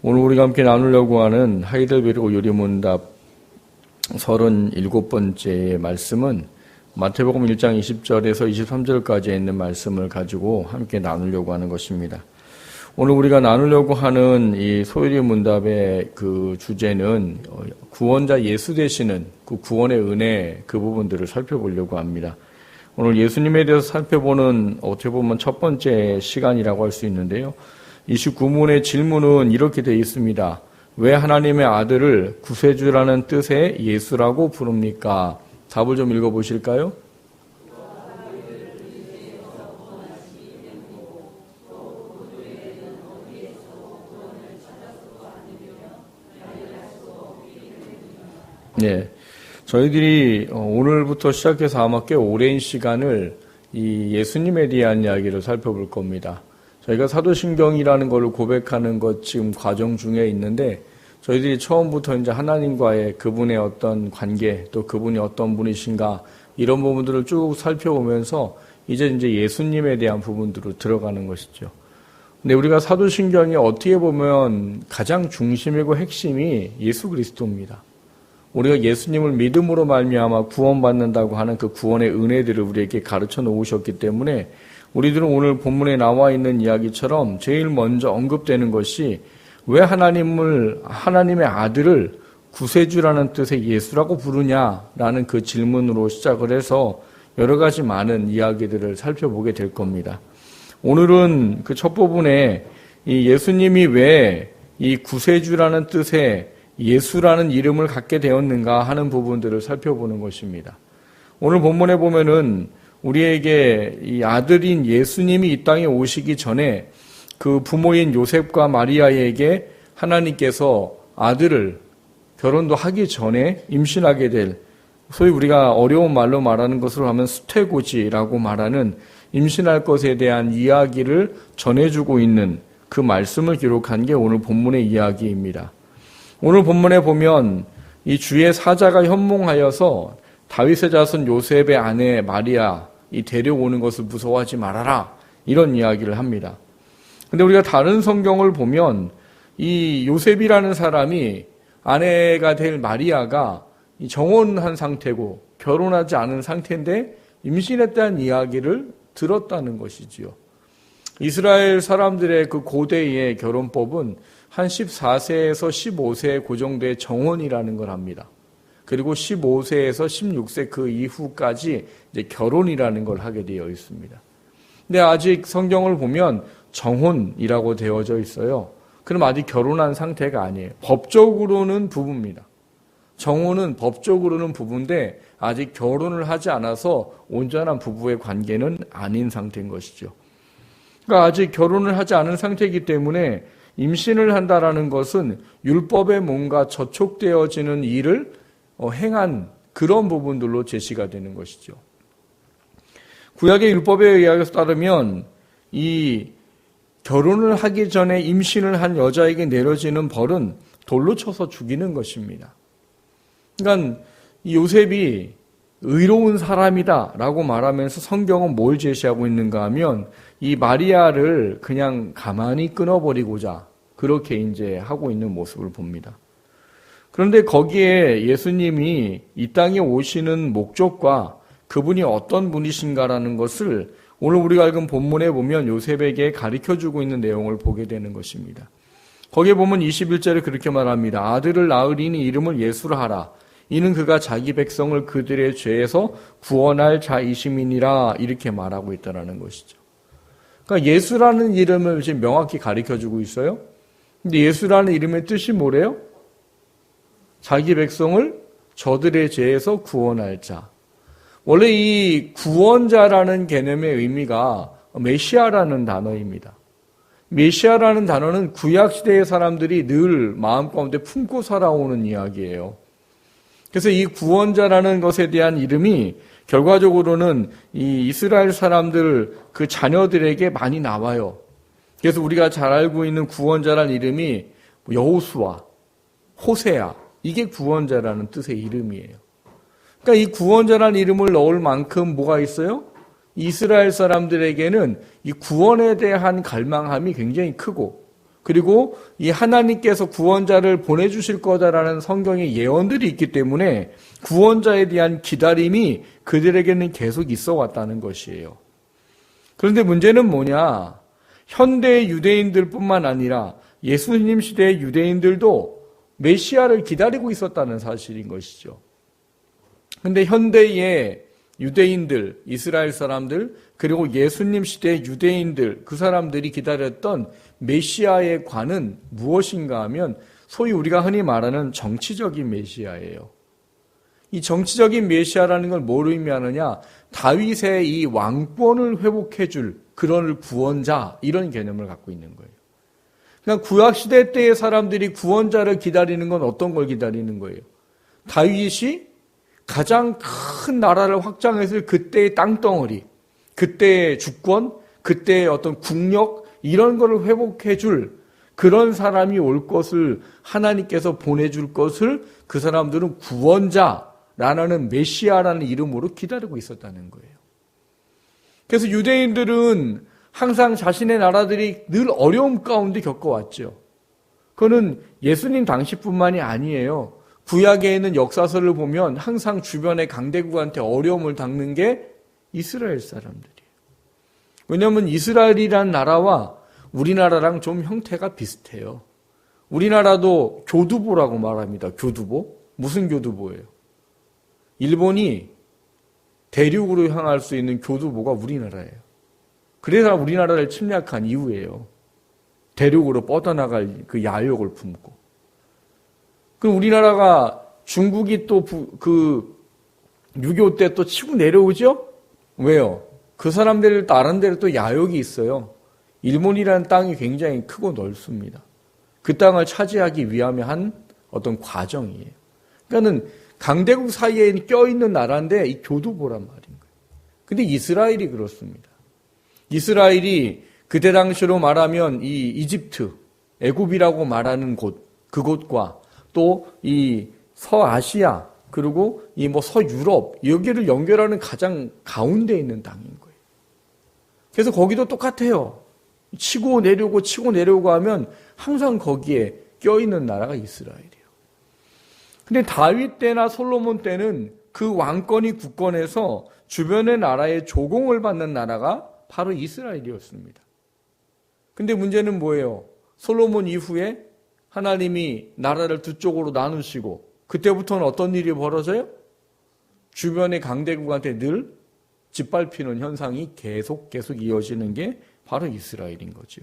오늘 우리가 함께 나누려고 하는 하이델베르그 요리문답 37번째 말씀은 마태복음 1장 20절에서 23절까지 있는 말씀을 가지고 함께 나누려고 하는 것입니다. 오늘 우리가 나누려고 하는 이 소요리 문답의 그 주제는 구원자 예수 되시는 그 구원의 은혜 그 부분들을 살펴보려고 합니다. 오늘 예수님에 대해서 살펴보는 어떻게 보면 첫 번째 시간이라고 할 수 있는데요. 29문의 질문은 이렇게 되어 있습니다. 왜 하나님의 아들을 구세주라는 뜻의 예수라고 부릅니까? 답을 좀 읽어 보실까요? 네. 저희들이 어, 오늘부터 시작해서 아마 꽤 오랜 시간을 이 예수님에 대한 이야기를 살펴볼 겁니다. 저희가 사도신경이라는 것을 고백하는 것 지금 과정 중에 있는데 저희들이 처음부터 이제 하나님과의 그분의 어떤 관계 또 그분이 어떤 분이신가 이런 부분들을 쭉 살펴보면서 이제 이제 예수님에 대한 부분들로 들어가는 것이죠. 근데 우리가 사도신경이 어떻게 보면 가장 중심이고 핵심이 예수 그리스도입니다. 우리가 예수님을 믿음으로 말미암아 구원받는다고 하는 그 구원의 은혜들을 우리에게 가르쳐 놓으셨기 때문에 우리들은 오늘 본문에 나와 있는 이야기처럼 제일 먼저 언급되는 것이 왜 하나님을 하나님의 아들을 구세주라는 뜻의 예수라고 부르냐라는 그 질문으로 시작을 해서 여러 가지 많은 이야기들을 살펴보게 될 겁니다. 오늘은 그 첫 부분에 이 예수님이 왜 이 구세주라는 뜻의 예수라는 이름을 갖게 되었는가 하는 부분들을 살펴보는 것입니다. 오늘 본문에 보면은 우리에게 이 아들인 예수님이 이 땅에 오시기 전에 그 부모인 요셉과 마리아에게 하나님께서 아들을 결혼도 하기 전에 임신하게 될 소위 우리가 어려운 말로 말하는 것으로 하면 수태고지라고 말하는 임신할 것에 대한 이야기를 전해주고 있는 그 말씀을 기록한 게 오늘 본문의 이야기입니다. 오늘 본문에 보면 이 주의 사자가 현몽하여서 다윗의 자손 요셉의 아내 마리아 이 데려오는 것을 무서워하지 말아라. 이런 이야기를 합니다. 근데 우리가 다른 성경을 보면 이 요셉이라는 사람이 아내가 될 마리아가 정혼한 상태고 결혼하지 않은 상태인데 임신했다는 이야기를 들었다는 것이지요. 이스라엘 사람들의 그 고대의 결혼법은 한 14세에서 15세 그 정도의 정혼이라는 걸 합니다. 그리고 15세에서 16세 그 이후까지 이제 결혼이라는 걸 하게 되어 있습니다. 근데 아직 성경을 보면 정혼이라고 되어져 있어요. 그럼 아직 결혼한 상태가 아니에요. 법적으로는 부부입니다. 정혼은 법적으로는 부부인데 아직 결혼을 하지 않아서 온전한 부부의 관계는 아닌 상태인 것이죠. 그러니까 아직 결혼을 하지 않은 상태이기 때문에 임신을 한다라는 것은 율법에 뭔가 저촉되어지는 일을 어, 행한 그런 부분들로 제시가 되는 것이죠. 구약의 율법에 의하여 따르면 이 결혼을 하기 전에 임신을 한 여자에게 내려지는 벌은 돌로 쳐서 죽이는 것입니다. 그러니까 요셉이 의로운 사람이다 라고 말하면서 성경은 뭘 제시하고 있는가 하면 이 마리아를 그냥 가만히 끊어버리고자 그렇게 이제 하고 있는 모습을 봅니다. 그런데 거기에 예수님이 이 땅에 오시는 목적과 그분이 어떤 분이신가라는 것을 오늘 우리가 읽은 본문에 보면 요셉에게 가르쳐 주고 있는 내용을 보게 되는 것입니다. 거기에 보면 21절에 그렇게 말합니다. 아들을 낳으리니 이름을 예수라 하라. 이는 그가 자기 백성을 그들의 죄에서 구원할 자이심이니라 이렇게 말하고 있다는 것이죠. 그러니까 예수라는 이름을 지금 명확히 가르쳐 주고 있어요. 근데 예수라는 이름의 뜻이 뭐래요? 자기 백성을 저들의 죄에서 구원할 자. 원래 이 구원자라는 개념의 의미가 메시아라는 단어입니다. 메시아라는 단어는 구약 시대의 사람들이 늘 마음 가운데 품고 살아오는 이야기예요. 그래서 이 구원자라는 것에 대한 이름이 결과적으로는 이 이스라엘 사람들 그 자녀들에게 많이 나와요. 그래서 우리가 잘 알고 있는 구원자라는 이름이 여호수아, 호세아, 이게 구원자라는 뜻의 이름이에요. 그러니까 이 구원자라는 이름을 넣을 만큼 뭐가 있어요? 이스라엘 사람들에게는 이 구원에 대한 갈망함이 굉장히 크고 그리고 이 하나님께서 구원자를 보내주실 거다라는 성경의 예언들이 있기 때문에 구원자에 대한 기다림이 그들에게는 계속 있어 왔다는 것이에요. 그런데 문제는 뭐냐? 현대 유대인들 뿐만 아니라 예수님 시대의 유대인들도 메시아를 기다리고 있었다는 사실인 것이죠. 근데 현대의 유대인들, 이스라엘 사람들, 그리고 예수님 시대의 유대인들, 그 사람들이 기다렸던 메시아의 관은 무엇인가 하면 소위 우리가 흔히 말하는 정치적인 메시아예요. 이 정치적인 메시아라는 걸 뭘 의미하느냐? 다윗의 이 왕권을 회복해 줄 그런 구원자 이런 개념을 갖고 있는 거예요. 그러니까 구약 시대 때의 사람들이 구원자를 기다리는 건 어떤 걸 기다리는 거예요? 다윗이 가장 큰 나라를 확장했을 그때의 땅덩어리, 그때의 주권, 그때의 어떤 국력 이런 것을 회복해 줄 그런 사람이 올 것을 하나님께서 보내 줄 것을 그 사람들은 구원자라는 메시아라는 이름으로 기다리고 있었다는 거예요. 그래서 유대인들은 항상 자신의 나라들이 늘 어려움 가운데 겪어왔죠. 그거는 예수님 당시뿐만이 아니에요. 구약에 있는 역사서를 보면 항상 주변의 강대국한테 어려움을 당는 게 이스라엘 사람들이에요. 왜냐하면 이스라엘이라는 나라와 우리나라랑 좀 형태가 비슷해요. 우리나라도 교두보라고 말합니다. 교두보. 무슨 교두보예요? 일본이 대륙으로 향할 수 있는 교두보가 우리나라예요. 그래서 우리나라를 침략한 이후에요. 대륙으로 뻗어나갈 그 야욕을 품고. 그럼 우리나라가 중국이 또 그 6.25 때 또 치고 내려오죠? 왜요? 그 사람들 다른 데로 또 야욕이 있어요. 일본이라는 땅이 굉장히 크고 넓습니다. 그 땅을 차지하기 위함에 한 어떤 과정이에요. 그러니까는 강대국 사이에 껴있는 나라인데 이 교두보란 말인 거예요. 근데 이스라엘이 그렇습니다. 이스라엘이 그때 당시로 말하면 이 이집트, 애굽이라고 말하는 곳, 그곳과 또 이 서아시아, 그리고 이 뭐 서유럽, 여기를 연결하는 가장 가운데 있는 땅인 거예요. 그래서 거기도 똑같아요. 치고 내려오고 치고 내려오고 하면 항상 거기에 껴있는 나라가 이스라엘이에요. 근데 다윗 때나 솔로몬 때는 그 왕권이 굳건해서 주변의 나라의 조공을 받는 나라가 바로 이스라엘이었습니다. 근데 문제는 뭐예요? 솔로몬 이후에 하나님이 나라를 두 쪽으로 나누시고 그때부터는 어떤 일이 벌어져요? 주변의 강대국한테 늘 짓밟히는 현상이 계속 계속 이어지는 게 바로 이스라엘인 거죠.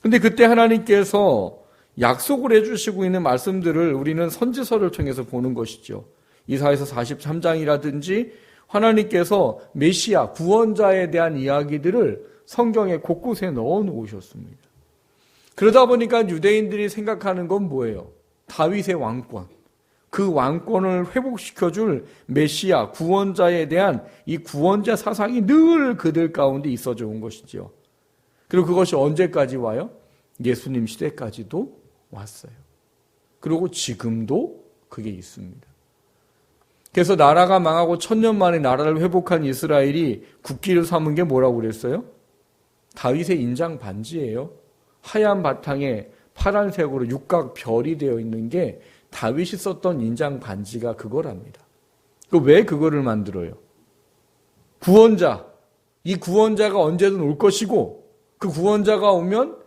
근데 그때 하나님께서 약속을 해주시고 있는 말씀들을 우리는 선지서를 통해서 보는 것이죠. 이사에서 43장이라든지 하나님께서 메시아, 구원자에 대한 이야기들을 성경에 곳곳에 넣어 놓으셨습니다. 그러다 보니까 유대인들이 생각하는 건 뭐예요? 다윗의 왕권. 그 왕권을 회복시켜줄 메시아, 구원자에 대한 이 구원자 사상이 늘 그들 가운데 있어져 온 것이죠. 그리고 그것이 언제까지 와요? 예수님 시대까지도 왔어요. 그리고 지금도 그게 있습니다. 그래서 나라가 망하고 천년 만에 나라를 회복한 이스라엘이 국기를 삼은 게 뭐라고 그랬어요? 다윗의 인장 반지예요. 하얀 바탕에 파란색으로 육각 별이 되어 있는 게 다윗이 썼던 인장 반지가 그거랍니다. 왜 그거를 만들어요? 구원자. 이 구원자가 언제든 올 것이고 그 구원자가 오면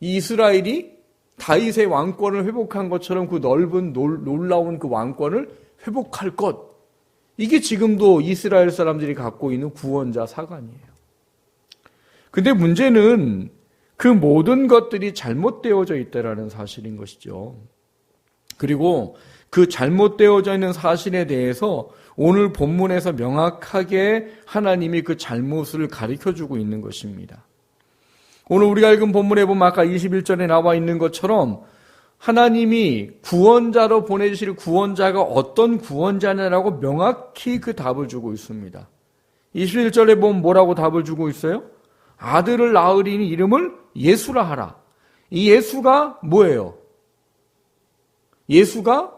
이 이스라엘이 다윗의 왕권을 회복한 것처럼 그 넓은 놀 라운 그 왕권을 회복할 것. 이게 지금도 이스라엘 사람들이 갖고 있는 구원자 사관이에요. 근데 문제는 그 모든 것들이 잘못되어져 있다라는 사실인 것이죠. 그리고 그 잘못되어져 있는 사실에 대해서 오늘 본문에서 명확하게 하나님이 그 잘못을 가르쳐 주고 있는 것입니다. 오늘 우리가 읽은 본문에 보면 아까 21절에 나와 있는 것처럼 하나님이 구원자로 보내주실 구원자가 어떤 구원자냐라고 명확히 그 답을 주고 있습니다. 21절에 보면 뭐라고 답을 주고 있어요? 아들을 낳으리니 이름을 예수라 하라. 이 예수가 뭐예요? 예수가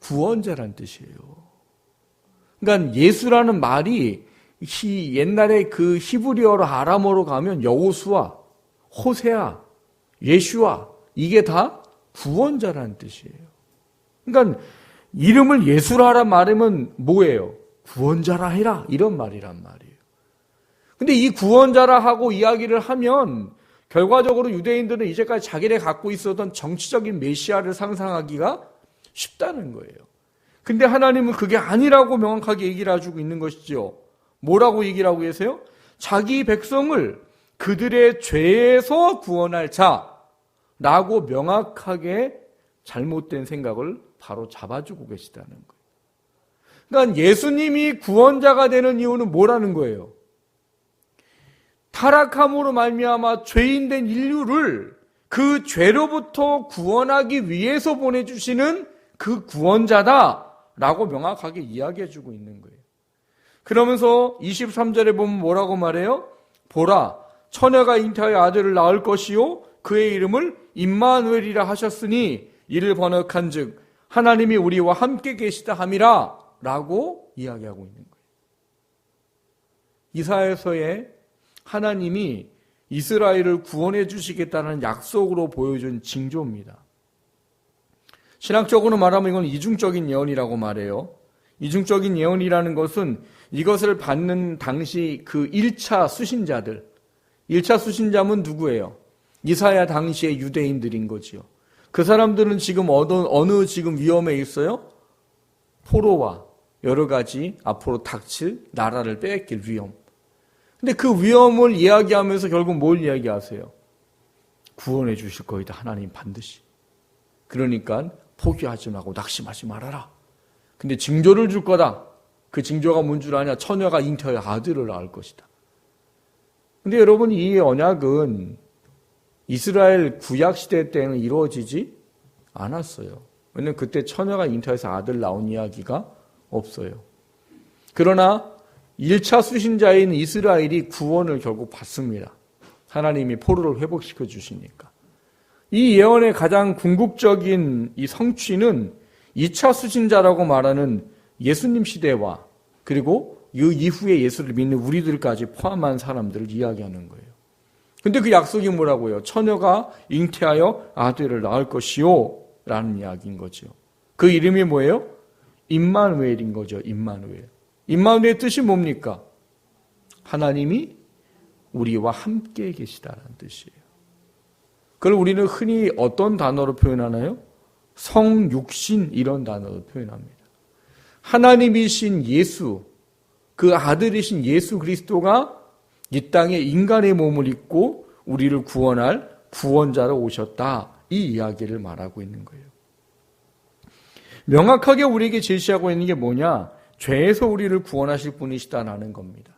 구원자란 뜻이에요. 그러니까 예수라는 말이 옛날에 그 히브리어로 아람어로 가면 여호수아 호세아, 예슈아 이게 다 구원자라는 뜻이에요. 그러니까 이름을 예수라라 말하면 뭐예요? 구원자라 해라 이런 말이란 말이에요. 근데 이 구원자라 하고 이야기를 하면 결과적으로 유대인들은 이제까지 자기네 갖고 있었던 정치적인 메시아를 상상하기가 쉽다는 거예요. 근데 하나님은 그게 아니라고 명확하게 얘기를 해주고 있는 것이죠. 뭐라고 얘기를 하고 계세요? 자기 백성을 그들의 죄에서 구원할 자 라고 명확하게 잘못된 생각을 바로 잡아주고 계시다는 거예요. 그러니까 예수님이 구원자가 되는 이유는 뭐라는 거예요? 타락함으로 말미암아 죄인된 인류를 그 죄로부터 구원하기 위해서 보내주시는 그 구원자다라고 명확하게 이야기해주고 있는 거예요. 그러면서 23절에 보면 뭐라고 말해요? 보라, 처녀가 잉태하여 아들을 낳을 것이요, 그의 이름을 임마누엘이라 하셨으니 이를 번역한즉 하나님이 우리와 함께 계시다 함이라 라고 이야기하고 있는 거예요. 이사에서의 하나님이 이스라엘을 구원해 주시겠다는 약속으로 보여준 징조입니다. 신학적으로 말하면 이건 이중적인 예언이라고 말해요. 이중적인 예언이라는 것은 이것을 받는 당시 그 1차 수신자들, 1차 수신자는 누구예요? 이사야 당시의 유대인들인 거지요. 그 사람들은 지금 어느, 어느 지금 위험에 있어요? 포로와 여러 가지 앞으로 닥칠 나라를 빼앗길 위험. 근데 그 위험을 이야기하면서 결국 뭘 이야기하세요? 구원해 주실 거이다. 하나님 반드시. 그러니까 포기하지 말고 낙심하지 말아라. 근데 징조를 줄 거다. 그 징조가 뭔 줄 아냐? 처녀가 잉태하여 아들을 낳을 것이다. 근데 여러분 이 언약은 이스라엘 구약 시대 때는 이루어지지 않았어요. 왜냐면 그때 처녀가 잉태해서 아들 낳은 이야기가 없어요. 그러나 1차 수신자인 이스라엘이 구원을 결국 받습니다. 하나님이 포로를 회복시켜 주시니까. 이 예언의 가장 궁극적인 이 성취는 2차 수신자라고 말하는 예수님 시대와 그리고 그 이후에 예수를 믿는 우리들까지 포함한 사람들을 이야기하는 거예요. 근데 그 약속이 뭐라고요? 처녀가 잉태하여 아들을 낳을 것이요. 라는 이야기인 거죠. 그 이름이 뭐예요? 임마누엘인 거죠. 임마누엘. 임마누엘의 뜻이 뭡니까? 하나님이 우리와 함께 계시다는 뜻이에요. 그걸 우리는 흔히 어떤 단어로 표현하나요? 성육신 이런 단어로 표현합니다. 하나님이신 예수, 그 아들이신 예수 그리스도가 이 땅에 인간의 몸을 입고 우리를 구원할 구원자로 오셨다. 이 이야기를 말하고 있는 거예요. 명확하게 우리에게 제시하고 있는 게 뭐냐? 죄에서 우리를 구원하실 분이시다라는 겁니다.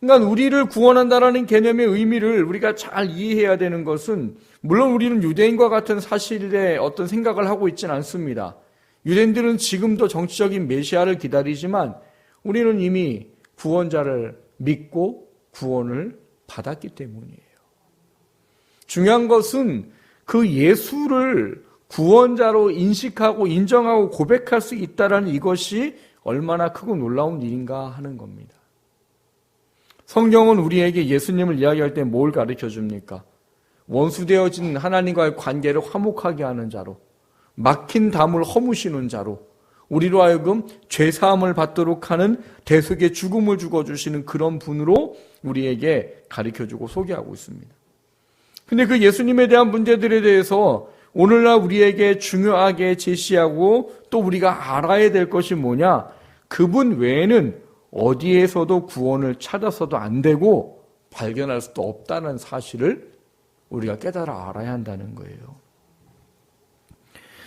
그러니까 우리를 구원한다라는 개념의 의미를 우리가 잘 이해해야 되는 것은 물론 우리는 유대인과 같은 사실에 어떤 생각을 하고 있지는 않습니다. 유대인들은 지금도 정치적인 메시아를 기다리지만 우리는 이미 구원자를 믿고 구원을 받았기 때문이에요. 중요한 것은 그 예수를 구원자로 인식하고 인정하고 고백할 수 있다라는 이것이 얼마나 크고 놀라운 일인가 하는 겁니다. 성경은 우리에게 예수님을 이야기할 때 뭘 가르쳐 줍니까? 원수되어진 하나님과의 관계를 화목하게 하는 자로, 막힌 담을 허무시는 자로, 우리로 하여금 죄 사함을 받도록 하는 대속의 죽음을 죽어주시는 그런 분으로 우리에게 가르쳐 주고 소개하고 있습니다. 근데 그 예수님에 대한 문제들에 대해서 오늘날 우리에게 중요하게 제시하고 또 우리가 알아야 될 것이 뭐냐? 그분 외에는 어디에서도 구원을 찾아서도 안 되고 발견할 수도 없다는 사실을 우리가 깨달아 알아야 한다는 거예요.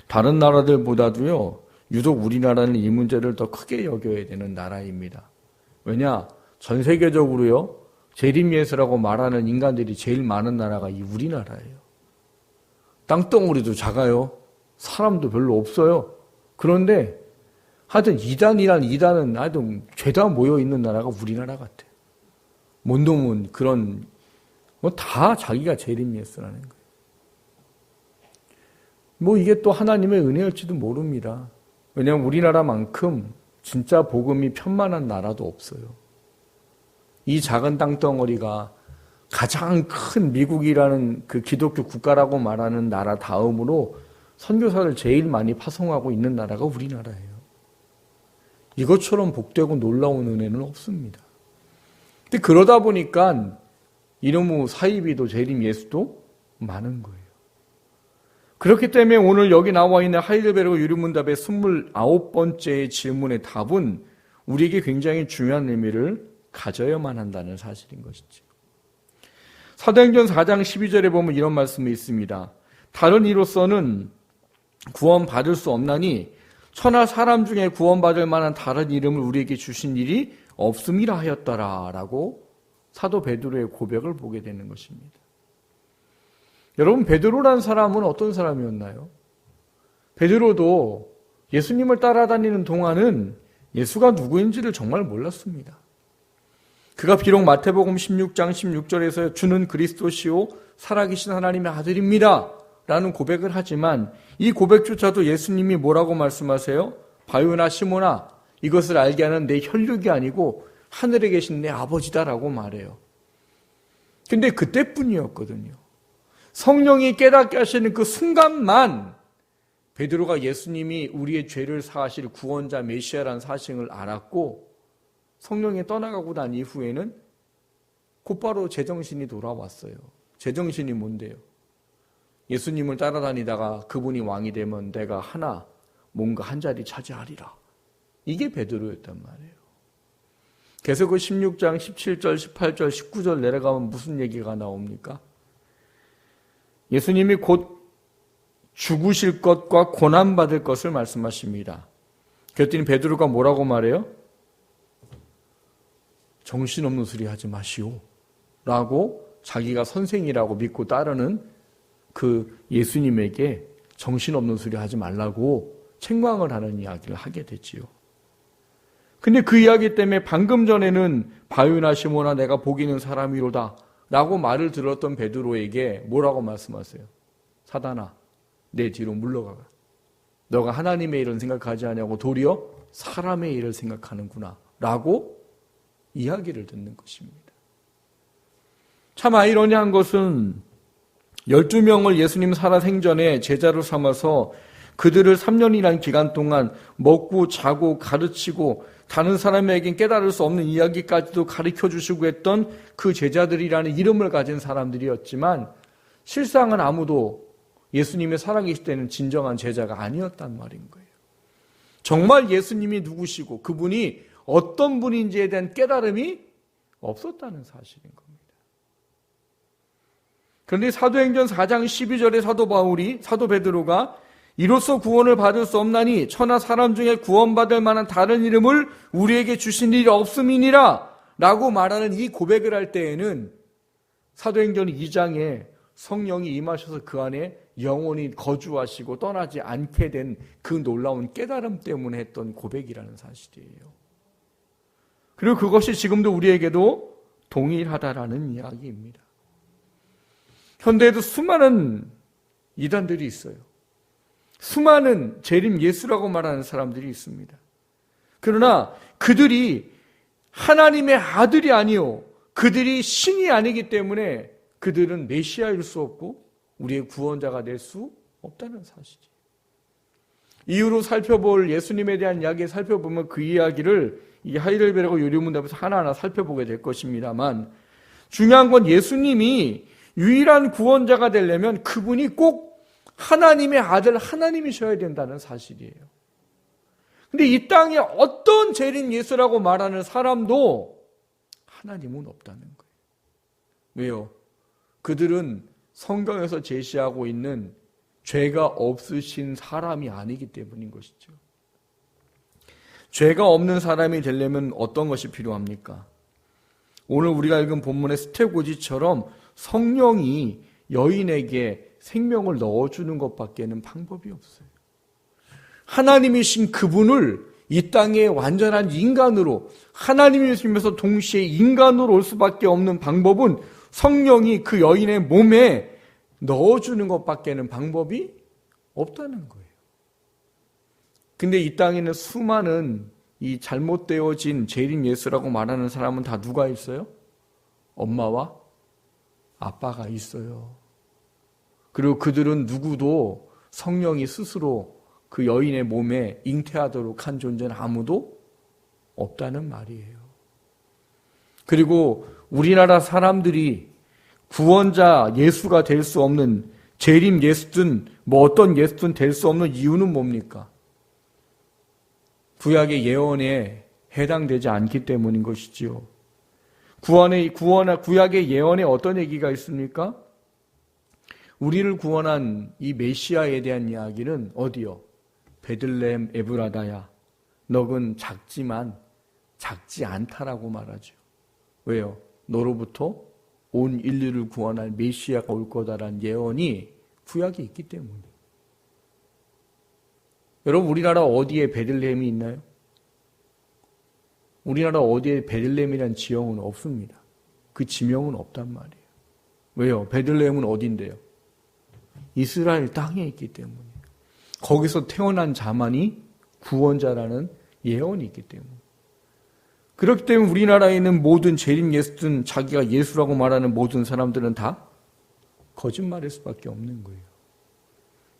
다른 나라들보다도요, 유독 우리나라는 이 문제를 더 크게 여겨야 되는 나라입니다. 왜냐? 전 세계적으로요, 재림예수라고 말하는 인간들이 제일 많은 나라가 이 우리나라예요. 땅덩어리도 작아요. 사람도 별로 없어요. 그런데 하여튼 이단이란 이단은 하여튼 죄다 모여 있는 나라가 우리나라 같아. 뭔 놈은 그런 뭐 다 자기가 재림이었으라는 거예요. 뭐 이게 또 하나님의 은혜일지도 모릅니다. 왜냐하면 우리나라만큼 진짜 복음이 편만한 나라도 없어요. 이 작은 땅덩어리가 가장 큰 미국이라는 그 기독교 국가라고 말하는 나라 다음으로 선교사를 제일 많이 파송하고 있는 나라가 우리나라예요. 이것처럼 복되고 놀라운 은혜는 없습니다. 근데 그러다 보니까 이놈의 사이비도 재림 예수도 많은 거예요. 그렇기 때문에 오늘 여기 나와 있는 하이델베르그 유리문답의 29번째 질문의 답은 우리에게 굉장히 중요한 의미를 가져야만 한다는 사실인 것이죠. 사도행전 4장 12절에 보면 이런 말씀이 있습니다. 다른 이로서는 구원받을 수 없나니 천하 사람 중에 구원받을 만한 다른 이름을 우리에게 주신 일이 없음이라 하였더라라고 사도 베드로의 고백을 보게 되는 것입니다. 여러분 베드로란 사람은 어떤 사람이었나요? 베드로도 예수님을 따라다니는 동안은 예수가 누구인지를 정말 몰랐습니다. 그가 비록 마태복음 16장 16절에서 주는 그리스도시요 살아계신 하나님의 아들입니다. 라는 고백을 하지만 이 고백조차도 예수님이 뭐라고 말씀하세요? 바요나 시모나 이것을 알게 하는 내 혈육이 아니고 하늘에 계신 내 아버지다라고 말해요. 근데 그때뿐이었거든요. 성령이 깨닫게 하시는 그 순간만 베드로가 예수님이 우리의 죄를 사하실 구원자 메시아라는 사실을 알았고 성령이 떠나가고 난 이후에는 곧바로 제정신이 돌아왔어요. 제정신이 뭔데요? 예수님을 따라다니다가 그분이 왕이 되면 내가 하나 뭔가 한 자리 차지하리라. 이게 베드로였단 말이에요. 그래서 그 16장 17절, 18절, 19절 내려가면 무슨 얘기가 나옵니까? 예수님이 곧 죽으실 것과 고난받을 것을 말씀하십니다. 그랬더니 베드로가 뭐라고 말해요? 정신없는 소리 하지 마시오. 라고 자기가 선생이라고 믿고 따르는 그 예수님에게 정신없는 소리 하지 말라고 책망을 하는 이야기를 하게 되지요. 근데 그 이야기 때문에 방금 전에는 바유나 시모나 내가 보기는 사람이로다 라고 말을 들었던 베드로에게 뭐라고 말씀하세요? 사단아 내 뒤로 물러가라. 너가 하나님의 일은 생각하지 않냐고 도리어 사람의 일을 생각하는구나 라고 이야기를 듣는 것입니다. 참 아이러니한 것은 12명을 예수님 살아 생전에 제자로 삼아서 그들을 3년이란 기간 동안 먹고 자고 가르치고 다른 사람에겐 깨달을 수 없는 이야기까지도 가르쳐 주시고 했던 그 제자들이라는 이름을 가진 사람들이었지만 실상은 아무도 예수님의 살아계실 때는 진정한 제자가 아니었단 말인 거예요. 정말 예수님이 누구시고 그분이 어떤 분인지에 대한 깨달음이 없었다는 사실인 겁니다. 그런데 사도행전 4장 12절에 사도 바울이 사도 베드로가 이로써 구원을 받을 수 없나니 천하 사람 중에 구원받을 만한 다른 이름을 우리에게 주신 일이 없음이니라 라고 말하는 이 고백을 할 때에는 사도행전 2장에 성령이 임하셔서 그 안에 영원히 거주하시고 떠나지 않게 된 그 놀라운 깨달음 때문에 했던 고백이라는 사실이에요. 그리고 그것이 지금도 우리에게도 동일하다라는 이야기입니다. 현대에도 수많은 이단들이 있어요. 수많은 재림 예수라고 말하는 사람들이 있습니다. 그러나 그들이 하나님의 아들이 아니요. 그들이 신이 아니기 때문에 그들은 메시아일 수 없고 우리의 구원자가 될 수 없다는 사실이에요. 이후로 살펴볼 예수님에 대한 이야기 살펴보면 그 이야기를 이 하이델베르그 요리문답에서 하나하나 살펴보게 될 것입니다만 중요한 건 예수님이 유일한 구원자가 되려면 그분이 꼭 하나님의 아들 하나님이셔야 된다는 사실이에요. 근데 이 땅에 어떤 재림 예수라고 말하는 사람도 하나님은 없다는 거예요. 왜요? 그들은 성경에서 제시하고 있는 죄가 없으신 사람이 아니기 때문인 것이죠. 죄가 없는 사람이 되려면 어떤 것이 필요합니까? 오늘 우리가 읽은 본문의 스테고지처럼 성령이 여인에게 생명을 넣어주는 것밖에는 방법이 없어요. 하나님이신 그분을 이 땅에 완전한 인간으로 하나님이시면서 동시에 인간으로 올 수밖에 없는 방법은 성령이 그 여인의 몸에 넣어주는 것밖에는 방법이 없다는 거예요. 근데 이 땅에는 수많은 이 잘못되어진 재림 예수라고 말하는 사람은 다 누가 있어요? 엄마와 아빠가 있어요. 그리고 그들은 누구도 성령이 스스로 그 여인의 몸에 잉태하도록 한 존재는 아무도 없다는 말이에요. 그리고 우리나라 사람들이 구원자 예수가 될 수 없는 재림 예수든 뭐 어떤 예수든 될 수 없는 이유는 뭡니까? 구약의 예언에 해당되지 않기 때문인 것이지요. 구원의 구원 구약의 예언에 어떤 얘기가 있습니까? 우리를 구원한 이 메시아에 대한 이야기는 어디요? 베들레헴 에브라다야. 너는 작지만 작지 않다라고 말하죠. 왜요? 너로부터 온 인류를 구원할 메시아가 올 거다라는 예언이 구약에 있기 때문에. 여러분 우리나라 어디에 베들레헴이 있나요? 우리나라 어디에 베들레헴이라는 지형은 없습니다. 그 지명은 없단 말이에요. 왜요? 베들레헴은 어딘데요? 이스라엘 땅에 있기 때문에. 거기서 태어난 자만이 구원자라는 예언이 있기 때문에. 그렇기 때문에 우리나라에 있는 모든 재림 예수든 자기가 예수라고 말하는 모든 사람들은 다 거짓말일 수밖에 없는 거예요.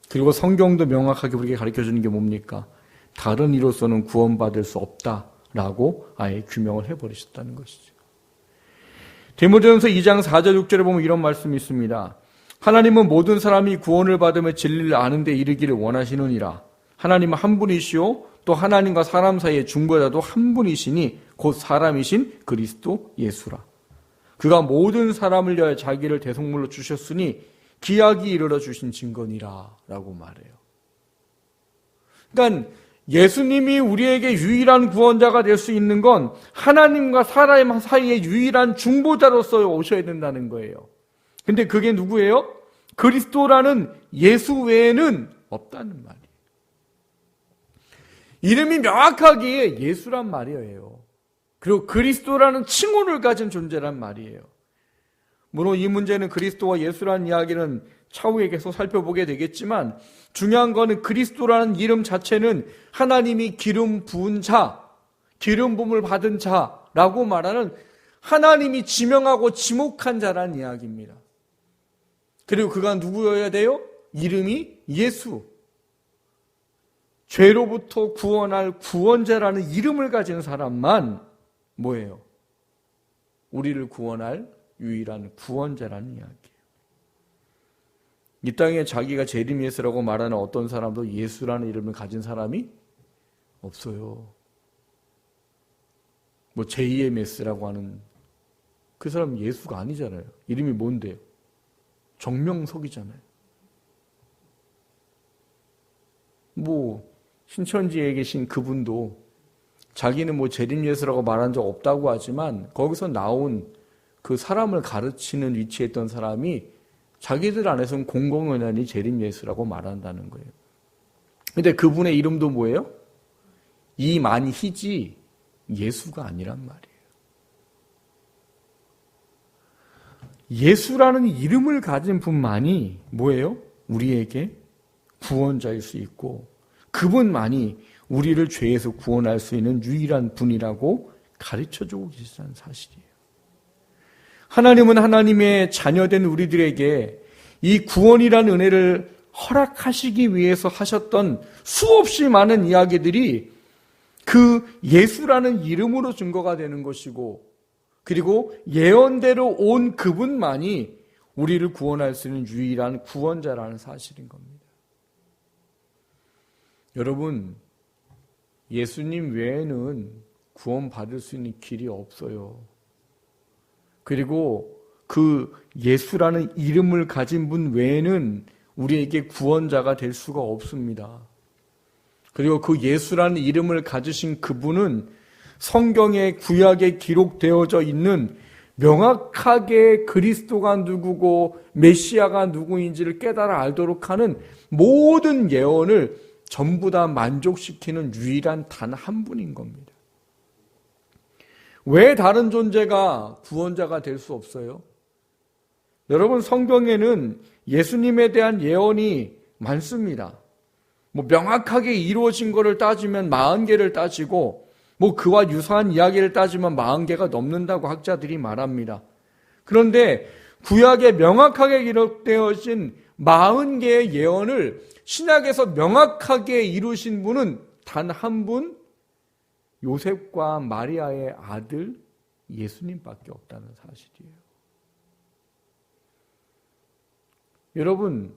그리고 성경도 명확하게 우리에게 가르쳐 주는 게 뭡니까? 다른 이로서는 구원받을 수 없다라고 아예 규명을 해버리셨다는 것이죠. 데모전서 2장 4절 6절에 보면 이런 말씀이 있습니다. 하나님은 모든 사람이 구원을 받으며 진리를 아는 데 이르기를 원하시느니라. 하나님은 한 분이시요 또 하나님과 사람 사이의 중보자도 한 분이시니 곧 사람이신 그리스도 예수라. 그가 모든 사람을 위하여 자기를 대속물로 주셨으니 기약이 이르러 주신 증거니라 라고 말해요. 그러니까 예수님이 우리에게 유일한 구원자가 될 수 있는 건 하나님과 사람 사이의 유일한 중보자로서 오셔야 된다는 거예요. 근데 그게 누구예요? 그리스도라는 예수 외에는 없다는 말이에요. 이름이 명확하게 예수란 말이에요. 그리고 그리스도라는 칭호를 가진 존재란 말이에요. 물론 이 문제는 그리스도와 예수라는 이야기는 차후에 계속 살펴보게 되겠지만 중요한 거는 그리스도라는 이름 자체는 하나님이 기름 부은 자, 기름 부음을 받은 자라고 말하는 하나님이 지명하고 지목한 자라는 이야기입니다. 그리고 그가 누구여야 돼요? 이름이 예수. 죄로부터 구원할 구원자라는 이름을 가진 사람만 뭐예요? 우리를 구원할 유일한 구원자라는 이야기예요. 이 땅에 자기가 재림 예수라고 말하는 어떤 사람도 예수라는 이름을 가진 사람이 없어요. 뭐 제2의 메스라고 하는 그 사람 예수가 아니잖아요. 이름이 뭔데요? 정명석이잖아요. 뭐 신천지에 계신 그분도 자기는 뭐 재림 예수라고 말한 적 없다고 하지만 거기서 나온 그 사람을 가르치는 위치에 있던 사람이 자기들 안에서는 공공연한이 재림 예수라고 말한다는 거예요. 근데 그분의 이름도 뭐예요? 이만희지 예수가 아니란 말이에요. 예수라는 이름을 가진 분만이 뭐예요? 우리에게 구원자일 수 있고 그분만이 우리를 죄에서 구원할 수 있는 유일한 분이라고 가르쳐 주고 계시다는 사실이에요. 하나님은 하나님의 자녀된 우리들에게 이 구원이라는 은혜를 허락하시기 위해서 하셨던 수없이 많은 이야기들이 그 예수라는 이름으로 증거가 되는 것이고 그리고 예언대로 온 그분만이 우리를 구원할 수 있는 유일한 구원자라는 사실인 겁니다. 여러분, 예수님 외에는 구원받을 수 있는 길이 없어요. 그리고 그 예수라는 이름을 가진 분 외에는 우리에게 구원자가 될 수가 없습니다. 그리고 그 예수라는 이름을 가지신 그분은 성경의 구약에 기록되어져 있는 명확하게 그리스도가 누구고 메시아가 누구인지를 깨달아 알도록 하는 모든 예언을 전부 다 만족시키는 유일한 단 한 분인 겁니다. 왜 다른 존재가 구원자가 될 수 없어요? 여러분 성경에는 예수님에 대한 예언이 많습니다. 뭐 명확하게 이루어진 것을 따지면 40개를 따지고 뭐 그와 유사한 이야기를 따지면 40개가 넘는다고 학자들이 말합니다. 그런데 구약에 명확하게 기록되어진 40개의 예언을 신약에서 명확하게 이루신 분은 단 한 분, 요셉과 마리아의 아들 예수님밖에 없다는 사실이에요. 여러분,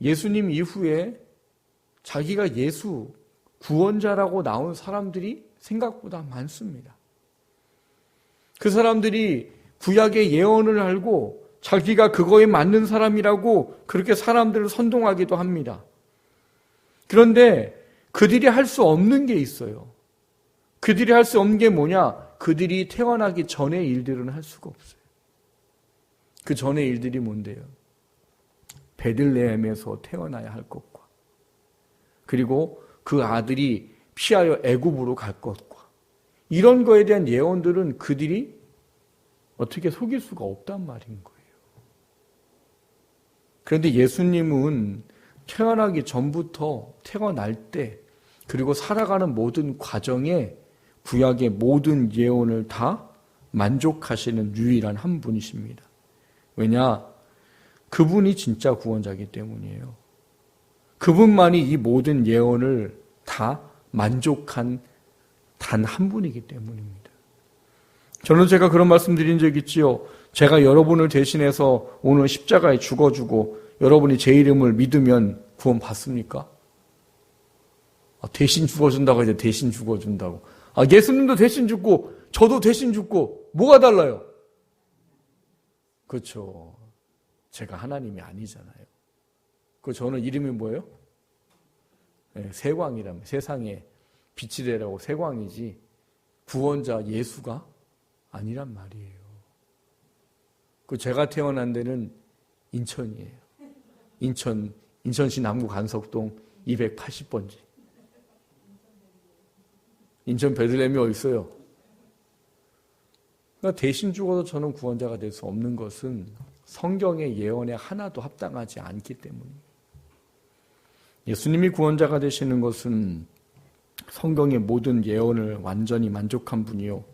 예수님 이후에 자기가 예수 구원자라고 나온 사람들이 생각보다 많습니다. 그 사람들이 구약의 예언을 알고 자기가 그거에 맞는 사람이라고 그렇게 사람들을 선동하기도 합니다. 그런데 그들이 할 수 없는 게 있어요. 그들이 할 수 없는 게 뭐냐? 그들이 태어나기 전의 일들은 할 수가 없어요. 그 전의 일들이 뭔데요? 베들레헴에서 태어나야 할 것과 그리고 그 아들이 피하여 애굽으로 갈 것과 이런 거에 대한 예언들은 그들이 어떻게 속일 수가 없단 말인 거예요. 그런데 예수님은 태어나기 전부터 태어날 때 그리고 살아가는 모든 과정에 구약의 모든 예언을 다 만족하시는 유일한 한 분이십니다. 왜냐? 그분이 진짜 구원자이기 때문이에요. 그분만이 이 모든 예언을 다 만족한 단 한 분이기 때문입니다. 저는 제가 그런 말씀 드린 적 있지요. 제가 여러분을 대신해서 오늘 십자가에 죽어주고 여러분이 제 이름을 믿으면 구원 받습니까? 아, 대신 죽어준다고 이제 대신 죽어준다고. 아, 예수님도 대신 죽고 저도 대신 죽고 뭐가 달라요? 그렇죠. 제가 하나님이 아니잖아요. 그 저는 이름이 뭐예요? 네, 세광이라면 세상에 빛이 되라고 세광이지 구원자 예수가 아니란 말이에요. 그 제가 태어난 데는 인천이에요. 인천 인천시 남구 간석동 280번지. 인천 베들레헴이 어디 있어요? 그러니까 대신 죽어도 저는 구원자가 될 수 없는 것은 성경의 예언에 하나도 합당하지 않기 때문입니다. 예수님이 구원자가 되시는 것은 성경의 모든 예언을 완전히 만족한 분이요.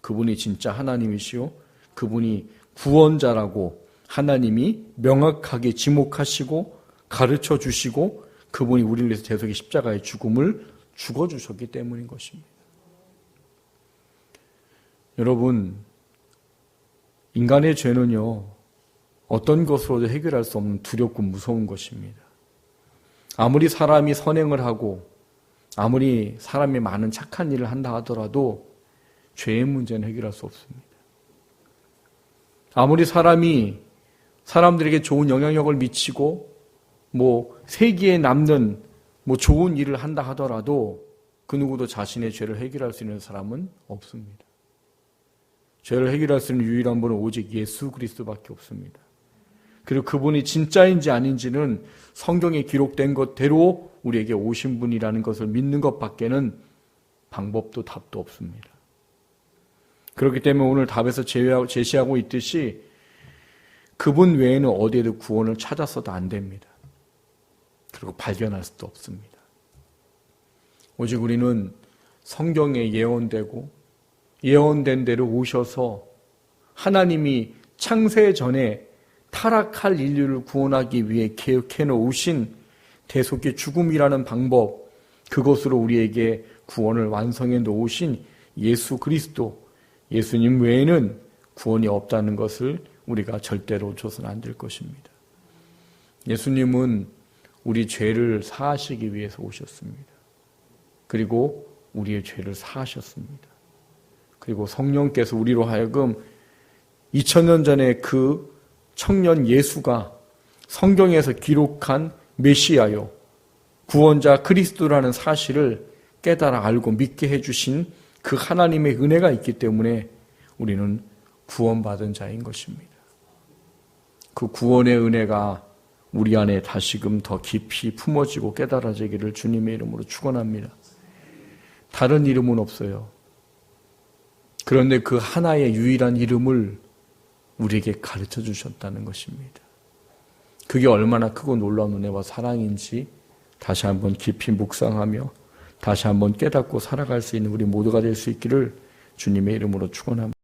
그분이 진짜 하나님이시요. 그분이 구원자라고 하나님이 명확하게 지목하시고 가르쳐 주시고 그분이 우리를 위해서 대속의 십자가의 죽음을 죽어 주셨기 때문인 것입니다. 여러분, 인간의 죄는요, 어떤 것으로도 해결할 수 없는 두렵고 무서운 것입니다. 아무리 사람이 선행을 하고, 아무리 사람이 많은 착한 일을 한다 하더라도, 죄의 문제는 해결할 수 없습니다. 아무리 사람이 사람들에게 좋은 영향력을 미치고, 뭐, 세기에 남는 뭐 좋은 일을 한다 하더라도 그 누구도 자신의 죄를 해결할 수 있는 사람은 없습니다. 죄를 해결할 수 있는 유일한 분은 오직 예수 그리스도밖에 없습니다. 그리고 그분이 진짜인지 아닌지는 성경에 기록된 것대로 우리에게 오신 분이라는 것을 믿는 것밖에는 방법도 답도 없습니다. 그렇기 때문에 오늘 답에서 제시하고 있듯이 그분 외에는 어디에도 구원을 찾았어도 안 됩니다. 그리고 발견할 수도 없습니다. 오직 우리는 성경에 예언되고 예언된 대로 오셔서 하나님이 창세 전에 타락할 인류를 구원하기 위해 계획해 놓으신 대속의 죽음이라는 방법, 그것으로 우리에게 구원을 완성해 놓으신 예수 그리스도, 예수님 외에는 구원이 없다는 것을 우리가 절대로 줘서는 안 될 것입니다. 예수님은 우리 죄를 사하시기 위해서 오셨습니다. 그리고 우리의 죄를 사하셨습니다. 그리고 성령께서 우리로 하여금 2000년 전에 그 청년 예수가 성경에서 기록한 메시아요. 구원자 그리스도라는 사실을 깨달아 알고 믿게 해주신 그 하나님의 은혜가 있기 때문에 우리는 구원받은 자인 것입니다. 그 구원의 은혜가 우리 안에 다시금 더 깊이 품어지고 깨달아지기를 주님의 이름으로 축원합니다. 다른 이름은 없어요. 그런데 그 하나의 유일한 이름을 우리에게 가르쳐 주셨다는 것입니다. 그게 얼마나 크고 놀라운 은혜와 사랑인지 다시 한번 깊이 묵상하며 다시 한번 깨닫고 살아갈 수 있는 우리 모두가 될 수 있기를 주님의 이름으로 축원합니다.